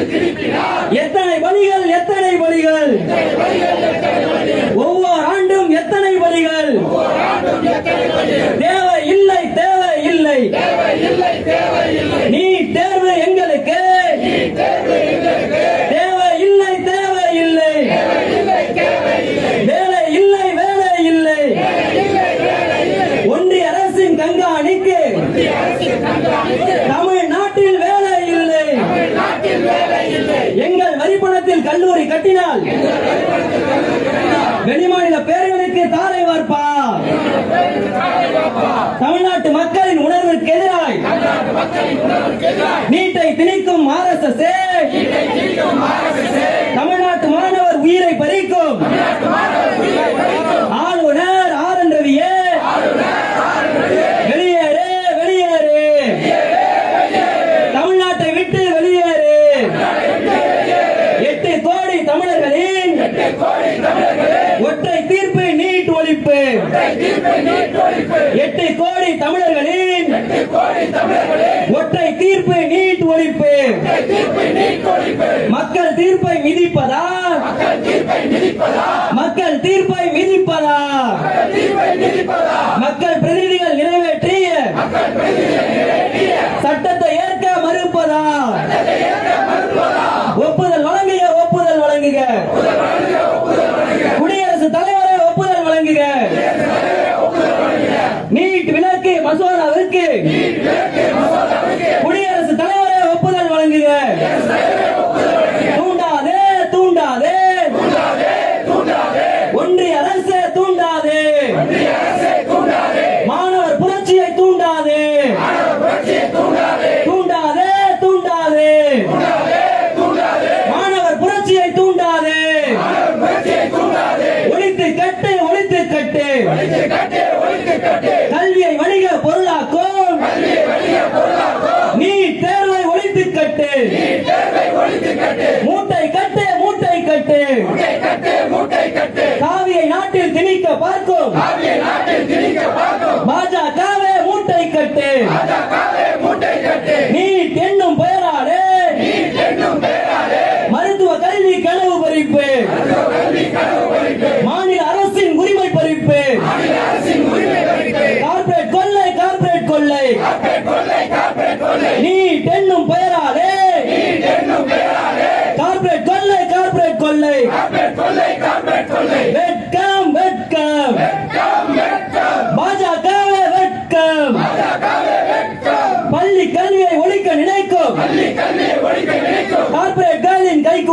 எத்தனை பலிகள் எத்தனை பலிகள்? ஒவ்வொரு ஆண்டும் எத்தனை பலிகள்? தேவை இல்லை தேவை இல்லை. கல்லூரி கட்டினால் வெளிமாநில பேர்களுக்கு தாரை வார்ப்பா தமிழ்நாட்டு மக்களின் உணர்வுக்கு எதிராய் நீட்டை திணிக்கும் ஆர்எஸ்எஸ் தமிழ்நாட்டு மாணவர் உயிரை பறிக்கும் ஆளுநர் ஆர் என் ரவியே வெளியேறு வெளியேறு தமிழ்நாட்டை விட்டு வெளியேறு எட்டு கோடி தமிழர்களின் ஒற்றை தீர்ப்பு நீட் ஒழிப்பு எட்டு கோடி தமிழர்களின் ஒற்றை தீர்ப்பு நீட் ஒழிப்பு. மக்கள் தீர்ப்பை மிதிப்பதா? மக்கள் தீர்ப்பை மிதிப்பதா? மக்கள் பிரதிநிதிகள் நிறைவேற்றிய சட்டத்தை ஏற்க மறுப்பதா? ஒப்புதல் வழங்குக ஒப்புதல் வழங்குக. குடியரசு தலைவரை ஒப்புதல் வழங்குக. மசோதாவிற்கு. திணிக்க பார்க்கும். பாஜகவே மூட்டை கட்டு. நீட் என்னும் பெயராலே. மருத்துவ கல்வி கனவு பறிப்பு. மாநில அரசின் உரிமை பறிப்பு. கார்ப்பரேட் கொள்ளை. கார்ப்பரேட் கொள்ளை.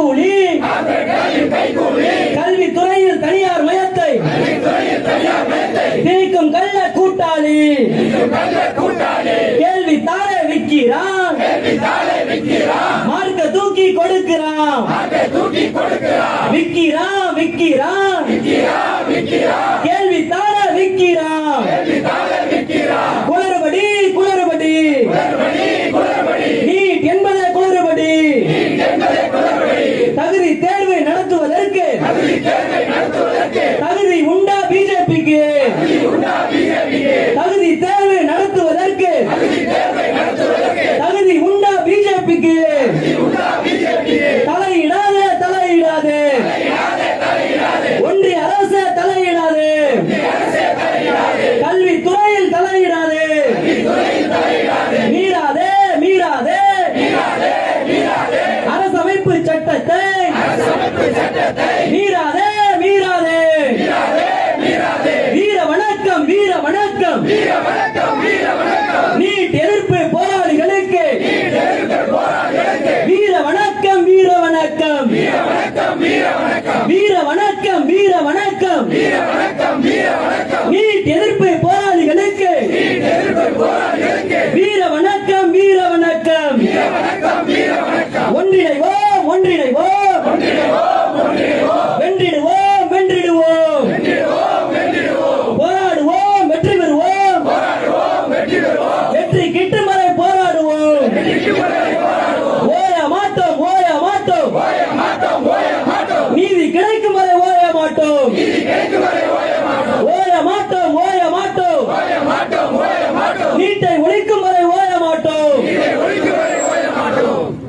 கைகூலி. கல்வி துறையில் தனியார் மயத்தை திணிக்கும் கள்ள கூட்டாளி. கேள்வி தாழ விக்கிறான் மார்க்க தூக்கி கொடுக்கிறான். விக்கிறான் விக்கிறான் கேள்வி தார வீர வணக்கம் வீர வணக்கம் நீட் எதிர்ப்பு போராளிகளுக்கு. வீர வணக்கம் வீர வணக்கம் மாட்டோம்